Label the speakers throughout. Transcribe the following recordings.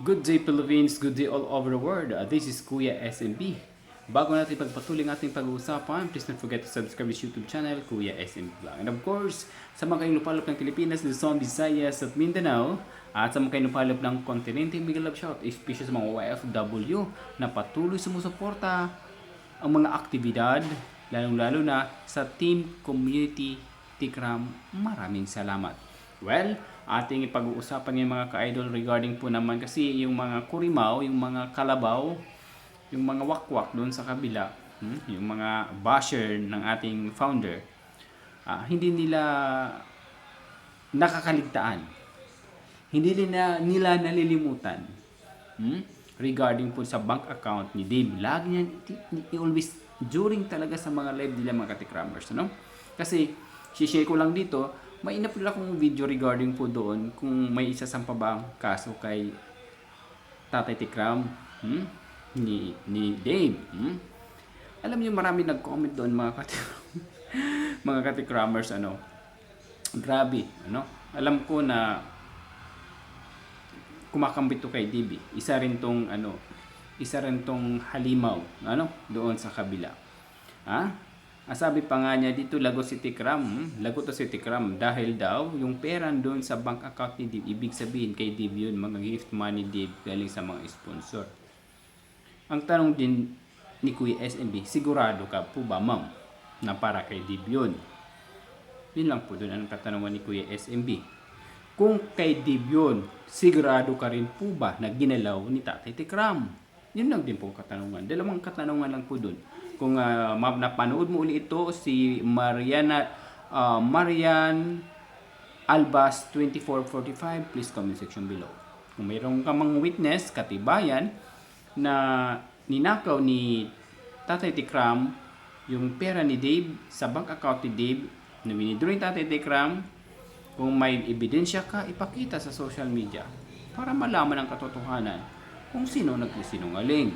Speaker 1: Good day Philippines, good day all over the world. Uh, this is Kuya SMB. Bago natin pagpatuloy ang ating pag-uusapan, please don't forget to subscribe this YouTube channel, Kuya SMB Vlog. And of course, sa mga kayong lupalop ng Pilipinas, Luzon, Visayas at Mindanao, at sa mga kayong lupalop ng kontinente, big love shout, especially sa mga OFW na patuloy sumusuporta ang mga aktibidad, lalong-lalo na sa Team Community Tikram. Maraming salamat. Well, ating ipag-uusapan ngayon mga ka-idol regarding po naman kasi yung mga kurimaw, yung mga kalabaw, yung mga wakwak doon sa kabila, hmm, yung mga basher ng ating founder, ah, hindi nila nakakaligtaan. Hindi nila, nila nalilimutan hmm, regarding po sa bank account ni Dave. Lagi niyan, always during talaga sa mga live nila mga katikramers. Ano? Kasi, share ko lang dito, may in-upload akong video regarding po doon kung may isa pa bang kaso kay Tatay Tikram hmm? ni, ni Dave. Hmm? Alam niyo marami nag-comment doon mga katik mga katikramers ano. Grabe, ano? Alam ko na kumakambit to kay Dave. eh. Isa rin tong ano, isa rin tong halimaw, ano, doon sa kabila. Ha? Ah, sabi pa nga niya dito lago si Tikram, lago to si Tikram dahil daw yung pera doon sa bank account ni Dave, ibig sabihin kay Dave yun, mga gift money Dave galing sa mga sponsor. Ang tanong din ni Kuya SMB, sigurado ka po ba ma'am na para kay Dave yun? Yun lang po doon ang katanungan ni Kuya SMB. Kung kay Dave yun, sigurado ka rin po ba na ginalaw ni Tatay Tikram? Yun lang din po katanungan. Dalawang katanungan lang po doon. Kung uh, napanood mo uli ito, si Mariana, ah, Marian Albas 2445, please comment section below. Kung mayroong ka mang witness, katibayan, na ninakaw ni Tatay Tikram yung pera ni Dave sa bank account ni Dave na winidraw ni Tatay Tikram kung may ebidensya ka, ipakita sa social media para malaman ang katotohanan kung sino nagsisinungaling.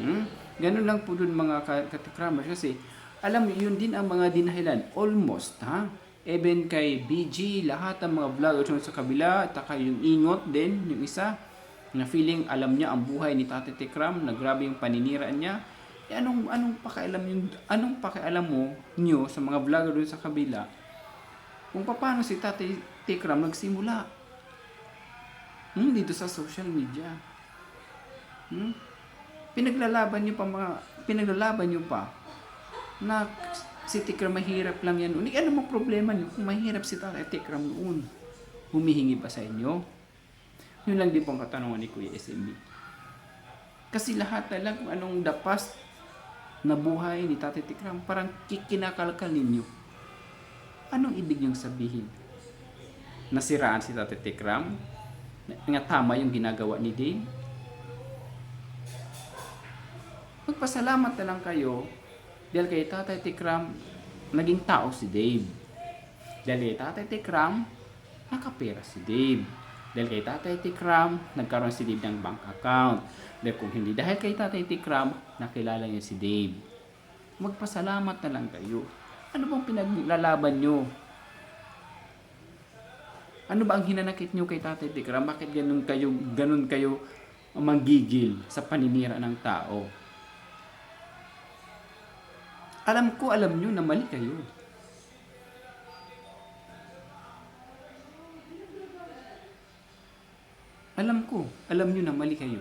Speaker 1: Hmm? Ganun lang po dun mga ka- katikramers kasi alam mo, yun din ang mga dinahilan. Almost, ha? Even kay BG, lahat ng mga vloggers sa kabila, at saka yung ingot din, yung isa, na feeling alam niya ang buhay ni Tate Tikram, na grabe yung paninira niya. Eh, anong, anong pakialam yung, anong pakialam mo nyo sa mga vlogger doon sa kabila kung paano si Tate Tikram nagsimula hmm, dito sa social media. Hmm? Pinaglalaban niyo pa mga pinaglalaban niyo pa na si Tikram mahirap lang yan. Uni, ano mo problema niyo kung mahirap si Tikram noon? Humihingi ba sa inyo? Yun lang din po ang katanungan ni Kuya SMB. Kasi lahat kung anong the past na buhay ni Tate Tikram, parang kikinakalkal ninyo. Anong ibig niyong sabihin? Nasiraan si Tate Tikram? Nga tama yung ginagawa ni Dave? Magpasalamat na lang kayo dahil kay Tatay Tikram, naging tao si Dave. Dahil kay Tatay Tikram, nakapera si Dave. Dahil kay Tatay Tikram, nagkaroon si Dave ng bank account. Dahil kung hindi dahil kay Tatay Tikram, nakilala niya si Dave. Magpasalamat na lang kayo. Ano bang pinaglalaban nyo? Ano ba ang hinanakit nyo kay Tatay Tikram? Bakit ganun kayo, ganun kayo manggigil sa paninira ng tao? Alam ko, alam nyo na mali kayo. Alam ko, alam nyo na mali kayo.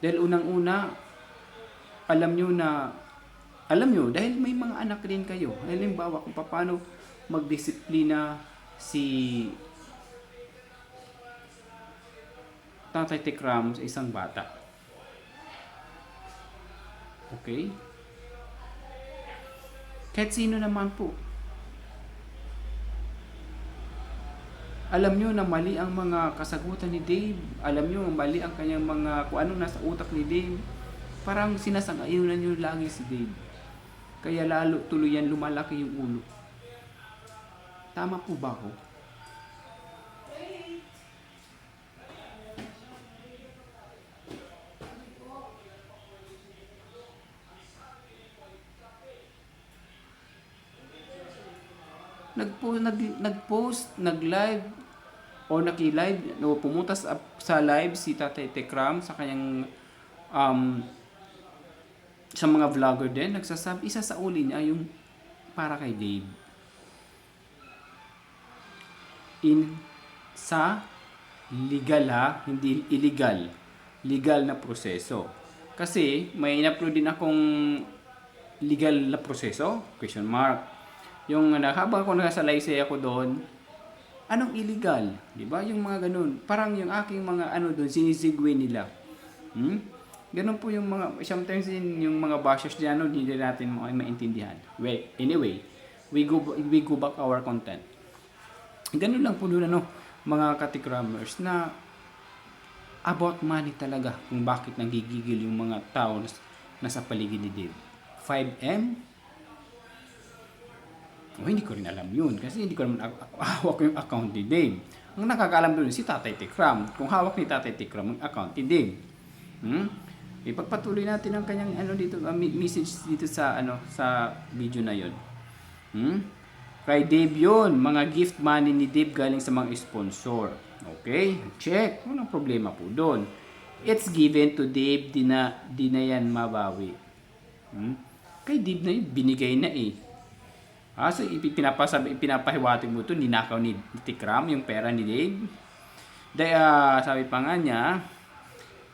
Speaker 1: Dahil unang-una, alam nyo na, alam nyo, dahil may mga anak rin kayo. Halimbawa, kung paano magdisiplina si Tatay Tikram sa isang bata. Okay? Kahit sino naman po. Alam nyo na mali ang mga kasagutan ni Dave. Alam nyo mali ang kanyang mga kung anong nasa utak ni Dave. Parang sinasang-ayunan nyo lagi si Dave. Kaya lalo tuluyan lumalaki yung ulo. Tama po ba ako? Nagpo nag nag-post, nag-live o naki-live, no, pumunta sa, sa live si Tatay Tekram sa kanyang um, sa mga vlogger din, nagsasabi, isa sa uli niya yung para kay Dave. In sa legal ha, hindi illegal. Legal na proseso. Kasi may in-upload din akong legal na proseso, question mark. Yung uh, habang ako nasa laysay ako doon, anong illegal? 'Di ba? Yung mga ganun. Parang yung aking mga ano doon sinisigwe nila. Hmm? Ganun po yung mga sometimes yung mga bashers diyan ano, hindi natin mo ay maintindihan. Wait, anyway, we go we go back our content. Ganun lang po doon ano, mga katikramers na about money talaga kung bakit nagigigil yung mga tao na nasa paligid ni Dave. 5M? Oh, hindi ko rin alam yun kasi hindi ko naman ak- ak- hawak yung account ni Dave. Ang nakakaalam doon si Tatay Tikram. Kung hawak ni Tatay Tikram ang account ni Dave. Hmm? Ipagpatuloy natin ang kanyang ano dito uh, message dito sa ano sa video na yon. Hmm? Kay Dave yun, mga gift money ni Dave galing sa mga sponsor. Okay? Check. Walang problema po doon. It's given to Dave, di na, di na yan mabawi. Hmm? Kay Dave na yun, binigay na eh. Ah, so ipinapasabi, pinapahiwatig mo ito, ninakaw ni, Tikram yung pera ni Dave. Dahil, ah, sabi pa nga niya,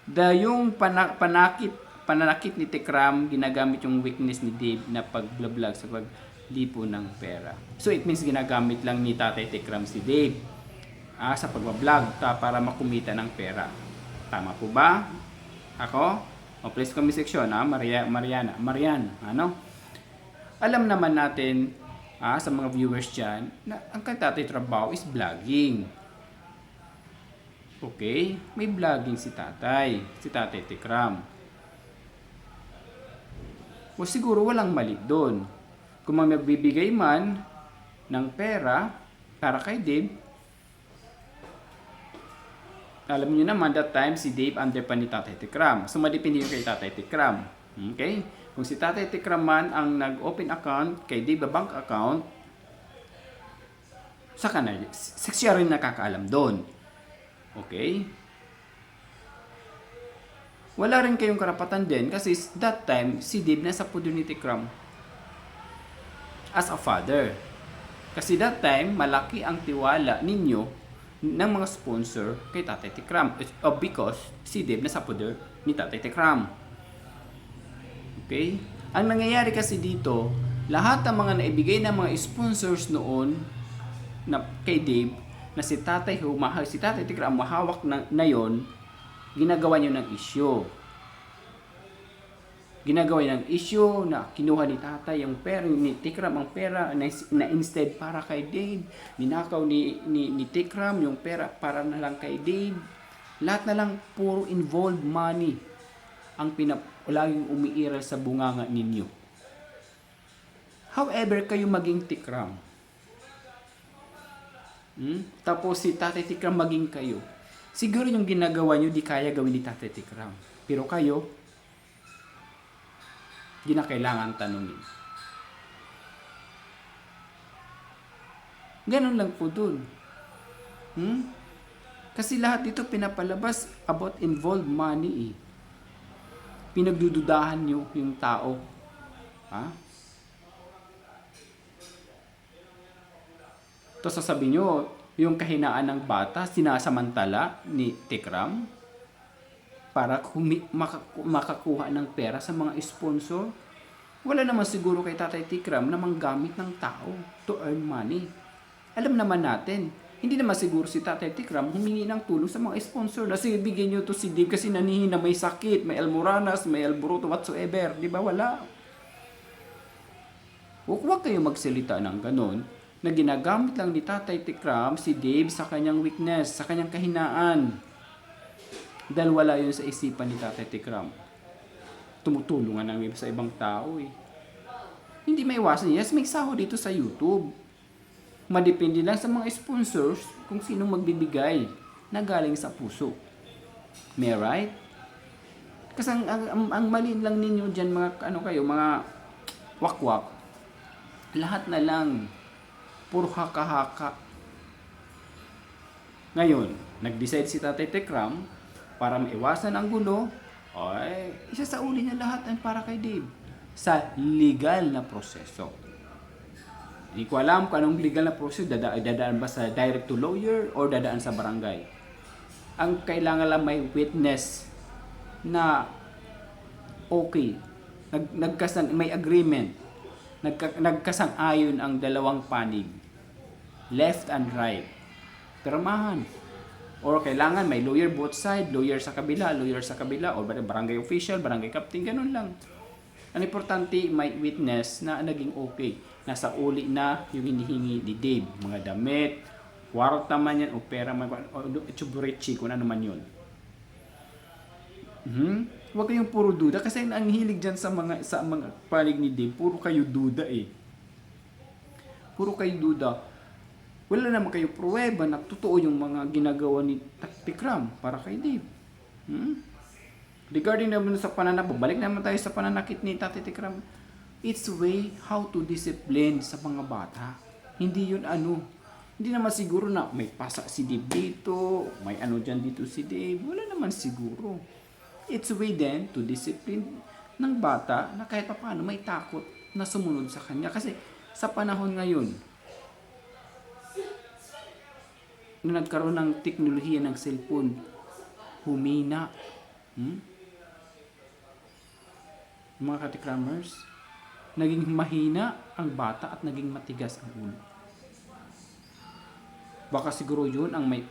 Speaker 1: da yung pana, panakit, pananakit ni Tikram, ginagamit yung weakness ni Dave na pagblablag sa paglipo ng pera. So it means ginagamit lang ni Tatay Tikram si Dave ah, sa pagbablog ta, para makumita ng pera. Tama po ba? Ako? O please comment section ha, Maria, Mariana, Marian, ano? Alam naman natin ah, sa mga viewers dyan na ang katatay trabaho is vlogging. Okay? May vlogging si tatay, si tatay Tikram. O siguro walang mali doon. Kung magbibigay man ng pera para kay Dave, alam niyo naman that time si Dave under pa ni Tatay Tikram. So madepende yun kay Tatay Tikram. Okay? Kung si Tatay Tikram man ang nag-open account kay na bank account, sa na, si- siya rin nakakaalam doon. Okay? Wala rin kayong karapatan din kasi that time si Dave nasa pudo ni Tikram as a father. Kasi that time malaki ang tiwala ninyo ng mga sponsor kay Tatay Tikram. Uh, because si Dave nasa poder ni Tatay Tikram. Okay? Ang nangyayari kasi dito, lahat ng mga naibigay ng mga sponsors noon na kay Dave na si Tatay humahal, si Tatay Tikram mahawak na, na yon, ginagawa niyo ng issue. Ginagawa niya ng issue na kinuha ni Tatay yung pera, ni Tikram ang pera na, na instead para kay Dave. Ninakaw ni, ni, ni Tikram yung pera para na lang kay Dave. Lahat na lang puro involved money ang pinap laging umiiral sa bunganga ninyo. However, kayo maging Tikram. Hmm? Tapos si Tatay Tikram maging kayo. Siguro yung ginagawa nyo di kaya gawin ni Tatay Tikram. Pero kayo, di na kailangan tanungin. Ganun lang po dun. Hmm? Kasi lahat dito pinapalabas about involved money eh. Pinagdududahan nyo yung tao. Ha? Tapos sasabihin nyo, yung kahinaan ng bata, sinasamantala ni Tikram para kumi- makaku- makakuha ng pera sa mga sponsor. Wala naman siguro kay Tatay Tikram na manggamit ng tao to earn money. Alam naman natin, hindi naman siguro si Tatay Tikram humingi ng tulong sa mga sponsor na sige bigyan nyo to si Dave kasi nanihina may sakit, may almoranas, may alburuto, whatsoever. Di ba? Wala. Huwag kayo magsalita ng ganon na ginagamit lang ni Tatay Tikram si Dave sa kanyang weakness, sa kanyang kahinaan. Dahil wala yun sa isipan ni Tatay Tikram. Tumutulungan namin sa ibang tao eh. Hindi may iwasan. Yes, may sahod dito sa YouTube. Madepende lang sa mga sponsors kung sino magbibigay na galing sa puso. May right? Kasi ang, ang, ang, ang mali lang ninyo dyan mga ano kayo, mga wakwak. Lahat na lang puro haka-haka. Ngayon, nag-decide si Tatay Tekram para maiwasan ang gulo, ay isa sa uli niya lahat ang para kay Dave sa legal na proseso. Hindi ko alam kung anong legal na proseso, dada, dadaan ba sa direct to lawyer or dadaan sa barangay. Ang kailangan lang may witness na okay, nag, nagkasan, may agreement, nagka, nagkasang-ayon ang dalawang panig, left and right, pirmahan. Or kailangan may lawyer both side, lawyer sa kabila, lawyer sa kabila, or barangay official, barangay captain, ganun lang. Ang importante, may witness na naging okay. Nasa uli na yung hinihingi ni Dave. Mga damit, kwarta man yan, o pera man, o chuburichi, kung ano man yun. Hmm? Huwag kayong puro duda kasi ang hilig dyan sa mga sa mga panig ni Dave, puro kayo duda eh. Puro kayo duda. Wala naman kayo pruweba na totoo yung mga ginagawa ni Tikram para kay Dave. Hmm? Regarding naman sa pananakit, balik naman tayo sa pananakit ni Tati Tikram. It's way how to discipline sa mga bata. Hindi yun ano. Hindi naman siguro na may pasa si Dave dito, may ano dyan dito si Dave. Wala naman siguro. It's way then to discipline ng bata na kahit paano may takot na sumunod sa kanya. Kasi sa panahon ngayon, na nagkaroon ng teknolohiya ng cellphone, humina. Hmm? Mga katikramers, naging mahina ang bata at naging matigas ang ulo. Baka siguro yun ang may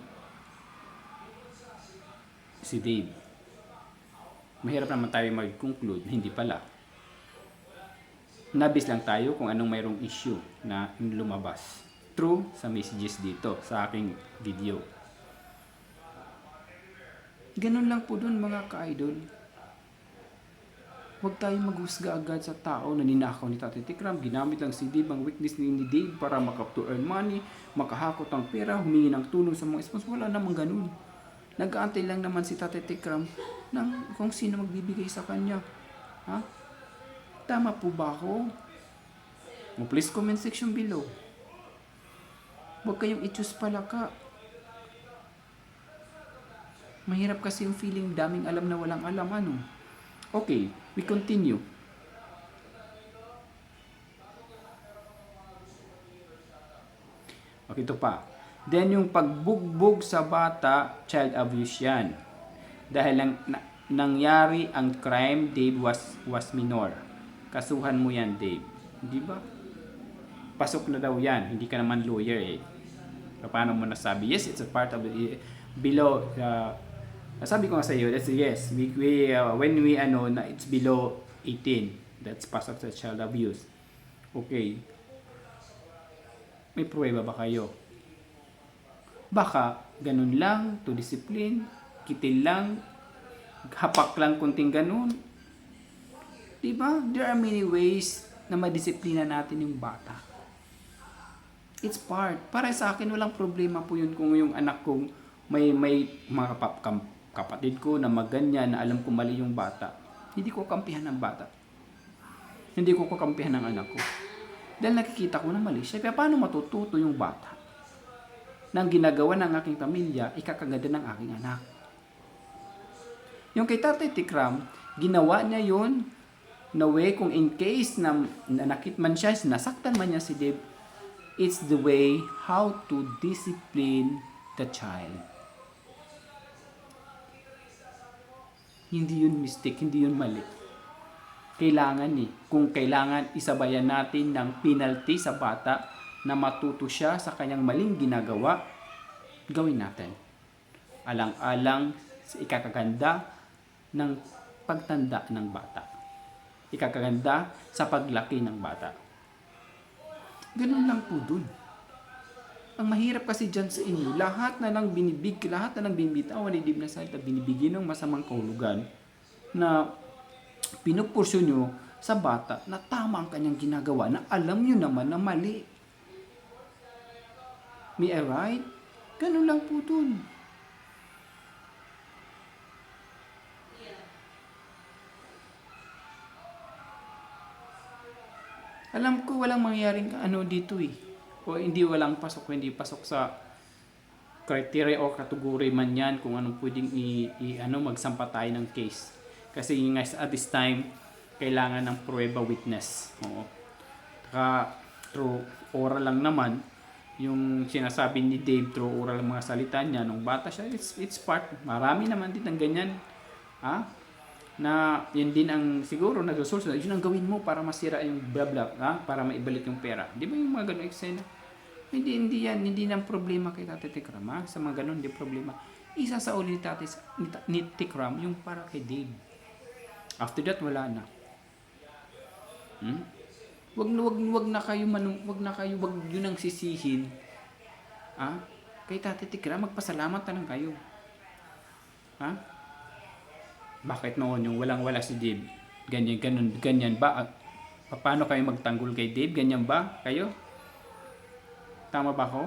Speaker 1: si Dave. Mahirap naman tayo mag-conclude, hindi pala. Nabis lang tayo kung anong mayroong issue na lumabas through sa messages dito sa aking video. Ganun lang po dun mga ka-idol. Huwag tayong maghusga agad sa tao na ninakaw ni Tatay Tikram. Ginamit lang si Dave ang weakness ni, Dave para makap to earn money, makahakot ng pera, humingi ng tulong sa mga sponsor. Wala namang ganun. Nag-aantay lang naman si Tatay Tikram ng kung sino magbibigay sa kanya. Ha? Tama po ba ako? Mo please comment section below. Huwag kayong i-choose palaka. Mahirap kasi yung feeling daming alam na walang alam ano. Okay, we continue. Okay, ito pa. Then yung pagbugbog sa bata, child abuse yan. Dahil lang na, nangyari ang crime, Dave was was minor. Kasuhan mo yan, Dave. Di ba? Pasok na daw yan. Hindi ka naman lawyer eh. Paano mo nasabi? Yes, it's a part of the below uh, sabi ko nga sa iyo, that's yes. We, we uh, when we ano na it's below 18, that's part of child abuse. Okay. May pruweba ba kayo? Baka ganun lang, to discipline, kitil lang, hapak lang kunting ganun. Diba? There are many ways na madisiplina natin yung bata. It's part. Para sa akin, walang problema po yun kung yung anak kong may, may mga kapatid ko na maganyan na alam ko mali yung bata. Hindi ko kampihan ng bata. Hindi ko kakampihan ng anak ko. Dahil nakikita ko na mali siya. Kaya paano matututo yung bata? Nang ginagawa ng aking pamilya, ikakaganda ng aking anak. Yung kay Tatay Tikram, ginawa niya yon na way kung in case na nanakit man siya, nasaktan man niya si Dave, it's the way how to discipline the child. Hindi yun mistake, hindi yun mali. Kailangan eh, kung kailangan isabayan natin ng penalty sa bata na matuto siya sa kanyang maling ginagawa, gawin natin. Alang-alang sa ikakaganda ng pagtanda ng bata. Ikakaganda sa paglaki ng bata. Ganun lang po dun. Ang mahirap kasi dyan sa inyo, lahat na nang binibig, lahat na nang binibitawan ni Dib na Saita, binibigyan ng masamang kahulugan na pinupursyo nyo sa bata na tama ang kanyang ginagawa na alam nyo naman na mali. May I right? Ganun lang po dun. Alam ko walang mangyaring ano dito eh. O hindi walang pasok, hindi pasok sa criteria o category man yan kung anong pwedeng i, i- ano magsampa tayo ng case. Kasi guys at this time kailangan ng prueba witness. Oo. Saka through oral lang naman yung sinasabi ni Dave through oral mga salita niya nung bata siya it's, it's part marami naman din ng ganyan ha na yun din ang siguro nagsusunod yun ang gawin mo para masira yung blah blah ha? para maibalik yung pera di ba yung mga ganung eksena hindi hindi yan hindi nang problema kay Tate Tikram ha? sa mga ganun hindi problema isa sa uli ni Tate ni, Tikram yung para kay Dave after that wala na hmm? Wag wag, wag na kayo manung, wag na kayo wag yun ang sisihin. Ha? Kay Tate Tikra magpasalamat na lang kayo. Ha? Bakit noon yung walang wala si Dave? Ganyan ganun ganyan ba? Ah, Paano kayo magtanggol kay Dave? Ganyan ba kayo? Tama ba ako?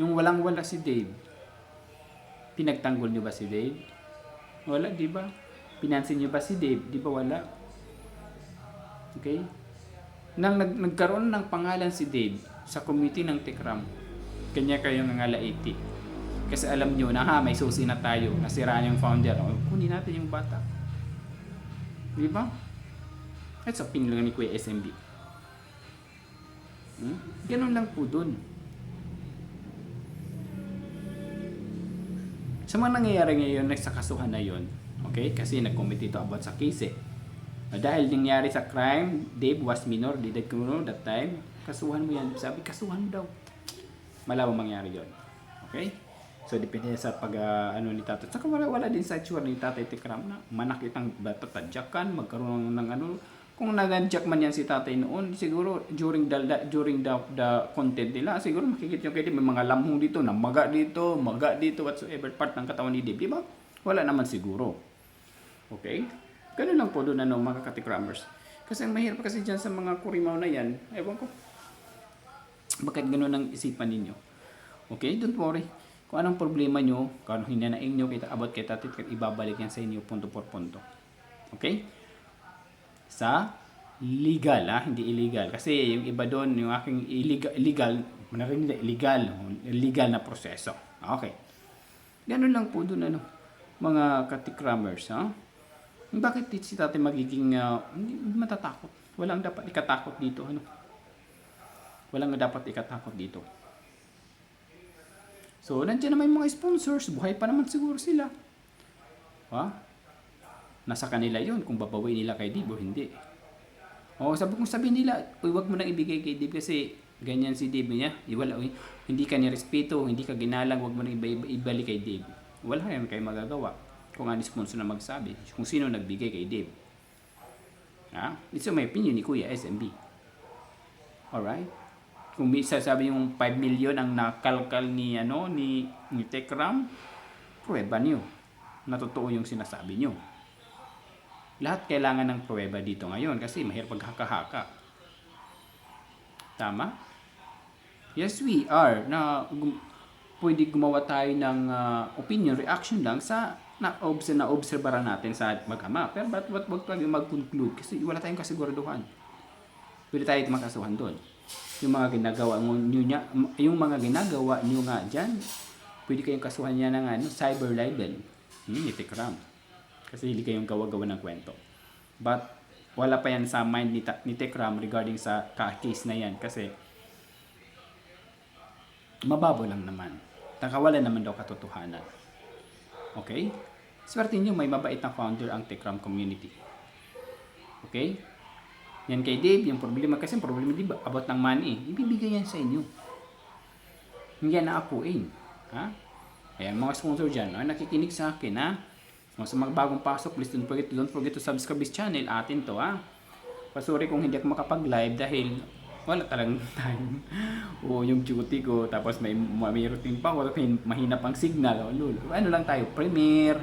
Speaker 1: Yung walang wala si Dave. Pinagtanggol niyo ba si Dave? Wala, di ba? Pinansin niyo ba si Dave? Di ba wala? Okay? nang nag, nagkaroon ng pangalan si Dave sa committee ng Tikram, kanya kayo ngangalaiti. Kasi alam nyo na ha, may susi na tayo, nasira yung founder. O, kunin natin yung bata. Di ba? That's opinion lang ni Kuya SMB. Hmm? Ganun lang po dun. Sa mga nangyayari ngayon, sa kasuhan na yon, okay? Kasi nag-commit ito about sa case eh. Ah, dahil nangyari sa crime, Dave was minor, di that know that time. Kasuhan mo yan. Sabi, kasuhan mo daw. Malawang mangyari yon. Okay? So, depende sa pag, ah, ano ni tatay. Saka wala, wala din sa itsura ni tatay Tikram na manakitang bata tadyakan, magkaroon ng ano. Kung nag-adjak man yan si tatay noon, siguro during the- during the, the content nila, siguro makikita nyo kayo may mga lamhong dito, na maga dito, maga dito, whatsoever part ng katawan ni Dave. Di ba? Wala naman siguro. Okay? Ganun lang po doon ano, mga katikramers. Kasi ang mahirap kasi dyan sa mga kurimaw na yan, ewan ko. Bakit ganun ang isipan ninyo? Okay, don't worry. Kung anong problema nyo, kung anong hinanaing nyo kita about kay tatit, ibabalik yan sa inyo punto por punto. Okay? Sa legal, ha? hindi illegal. Kasi yung iba doon, yung aking illegal, illegal narinig na illegal, illegal na proseso. Okay. Ganun lang po doon, ano, mga katikramers, ha? Bakit di- si tatay magiging ah, hindi matatakot? Walang dapat ikatakot dito, ano? Walang dapat ikatakot dito. So, nandiyan naman yung mga sponsors. Buhay pa naman siguro sila. Ha? Nasa kanila yon kung babawin nila kay Dave o hindi. O, sabi kong sabihin nila, uy, wag mo nang ibigay kay Dave kasi ganyan si Dave niya. Iwala, uy, hindi ka niya respeto, hindi ka ginalang, wag mo nang iba- iba- ibalik kay Dave. Wala yan kayo magagawa. Kung ano sponsor na magsabi, kung sino nagbigay kay Dave. Ha? Ito my opinion ni Kuya SMB. Alright? Kung may sasabi yung 5 million ang nakalkal ni ano ni ni Tekram, pruweba niyo na totoo yung sinasabi niyo. Lahat kailangan ng pruweba dito ngayon kasi mahirap paghaka-haka. Tama? Yes, we are na gum- pwede gumawa tayo ng ah, opinion, reaction lang sa na observe na obserbaran natin sa magama. Pero ba't ba't wag tayo mag-conclude kasi wala tayong kasiguraduhan. Pwede tayo makasuhan doon. Yung mga ginagawa mo nyo niya, yung mga ginagawa nyo nga diyan, pwede kayong kasuhan niya ng ano, cyber libel. Hmm, ni Tikram. Kasi hindi kayong gawa-gawa ng kwento. But wala pa yan sa mind ni, ni Tekram regarding sa case na yan kasi mababo lang naman. Nakawala naman daw katotohanan. Okay? Swerte nyo, may mabait na founder ang Tekram community. Okay? Yan kay Dave, yung problema kasi problema di ba about ng money, ibibigay yan sa inyo. Hindi yan naakuin. Ha? Ayan, mga sponsor dyan, no? nakikinig sa akin, ha? Mga sa mga bagong pasok, please don't forget, don't forget to subscribe this channel. Atin to, ha? Pasuri kung hindi ako makapag-live dahil wala talagang time. o yung duty ko, tapos may, may routine pa ako, mahina pang signal. O, lul. Ano lang tayo, premiere,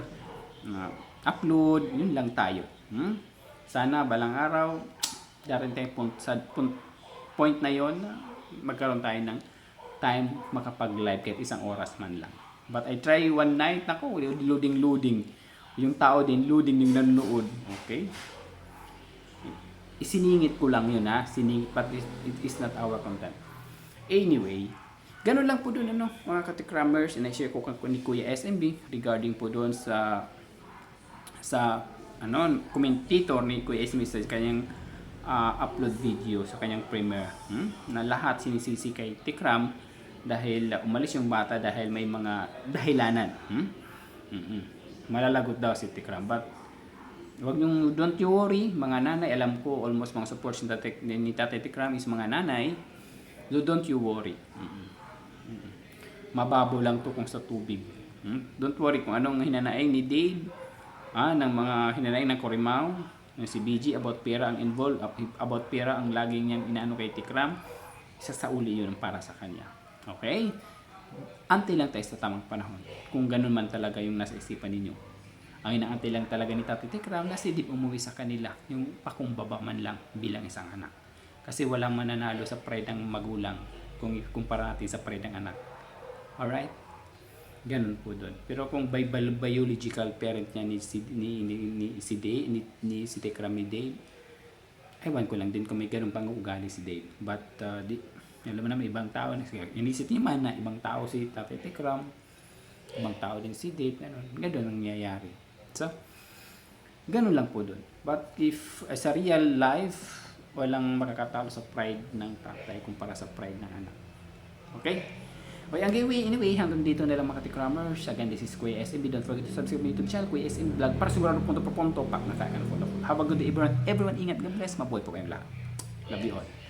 Speaker 1: uh, upload, yun lang tayo. Hmm? Sana balang araw, darin tayo point, sa point, point na yon magkaroon tayo ng time makapag-live kahit isang oras man lang. But I try one night, nako, loading, loading. Yung tao din, loading yung nanonood. Okay? Isiningit ko lang yun ha. Siningit, but it, is not our content. Anyway, Ganun lang po doon ano, mga katikramers, ina-share ko kan ni Kuya SMB regarding po doon sa sa ano, commentator ni Kuya SMB sa kanyang ah, upload video sa kanyang premiere. Hmm? Na lahat sinisisi kay Tikram dahil ah, umalis yung bata dahil may mga dahilanan. Hmm? Mm-mm. Malalagot daw si Tikram. But Huwag yung don't you worry, mga nanay, alam ko almost mga supports ni Tate, ni Tate Tikram is mga nanay. So don't you worry. Mababaw lang to kung sa tubig. Mm? Don't worry kung anong hinanaing ni Dave, ah, ng mga hinanaing ng Corimao, yung si BG about pera ang involved, ab- about pera ang laging niyang inaano kay Tikram, isa sa uli yun para sa kanya. Okay? Antay lang tayo sa tamang panahon. Kung ganun man talaga yung nasa isipan ninyo. Ang inaantay lang talaga ni Tati Tikram na si Dip umuwi sa kanila, yung pakumbaba man lang bilang isang anak. Kasi walang mananalo sa pride ng magulang kung ikumpara natin sa pride ng anak. Alright? Ganun po doon. Pero kung by bi- biological parent niya ni si, ni, ni, ni, si Dave, ni, ni si Tikram ni Dave, ewan ko lang din kung may ganun pang ugali si Dave. But, uh, di, alam naman, ibang tao. Inisip niya man na ibang tao si Tate Tikram, ibang tao din si Dave, ganun. Ganun ang nangyayari. So, ganun lang po doon. But if as a real life, walang makakatalo sa pride ng tatay kumpara sa pride ng anak. Okay? Okay, anyway, anyway, hanggang dito na lang mga tikramers. Again, this is Kuya SMB. Don't forget to subscribe my YouTube channel, Kuya SMB Vlog, para sigurado punto por punto, pak na kaya ka na punto. Have a good day, everyone. Everyone, ingat. God bless. Mabuhay po kayong lahat. Love you all.